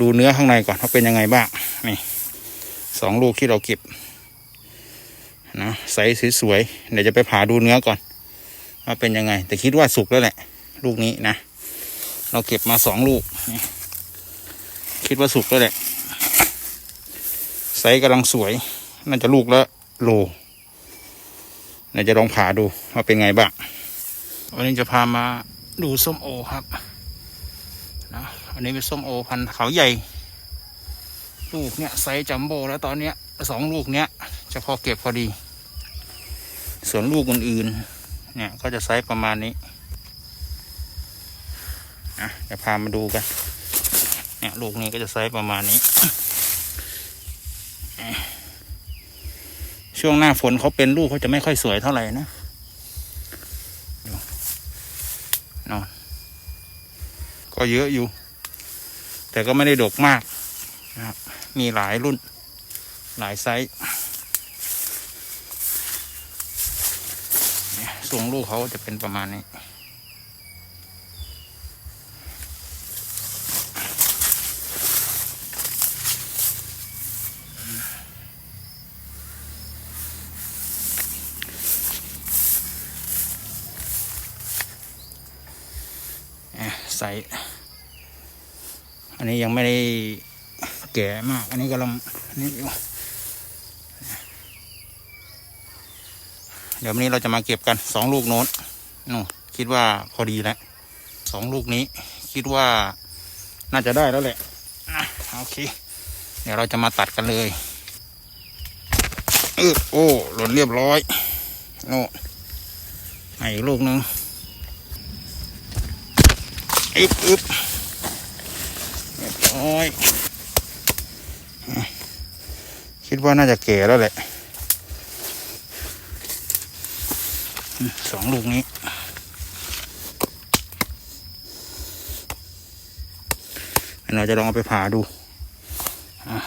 ดูเนื้อข้างในก่อนว่าเป็นยังไงบ้างนี่สองลูกที่เราเก็บนะใสสวยๆเดี๋ยวจะไปผ่าดูเนื้อก่อนว่าเป็นยังไง แต่คิดว่าสุกแล้วแหละ ลูกนี้นะ เราเก็บมาสองลูกคิดว่าสุกแล้วแหละไซส์กำลังสวย น่าจะลูกละโลเดี๋ยวจะลองผ่าดูว่าเป็นไงบ้างวันนี้จะพามาดูส้มโอครับ นะอันนี้เป็นส้มโอพันธุ์เขาใหญ่ ลูกเนี้ยไซส์จัมโบ้แล้วตอนเนี้ยสองลูกเนี้ยจะพอเก็บพอดี ส่วนลูกอื่นๆเนี่ยก็จะไซส์ประมาณนี้นะจะพามาดูกันเนี่ยลูกนี้ก็จะไซส์ประมาณนี้ ช่วงหน้าฝนเขาเป็นลูกเขาจะไม่ค่อยสวยเท่าไหร่นะดูนอน ก็เยอะอยู่ แต่ก็ไม่ได้ดกมากนะครับมีหลายรุ่น หลายไซส์เนี่ยทรงลูกเขาจะเป็นประมาณนี้อะใส่ อันนี้ยังไม่ได้แก่มาก อันนี้กำลังนี่อยู่เดี๋ยววันนี้เราจะมาเก็บกันสองลูกโน้นนู่คิดว่าพอดีแล้วสองลูกนี้ คิดว่าน่าจะได้แล้วแหละโอเค เดี๋ยวเราจะมาตัดกันเลยเออโอ้หล่นเรียบร้อยโน่นมาอีกลูกหนึงอึบอึบเรียบร้อยอะ คิดว่าน่าจะแก่แล้วแหละสองลูกนี้ เราจะลองเอาไปผ่าดูอะ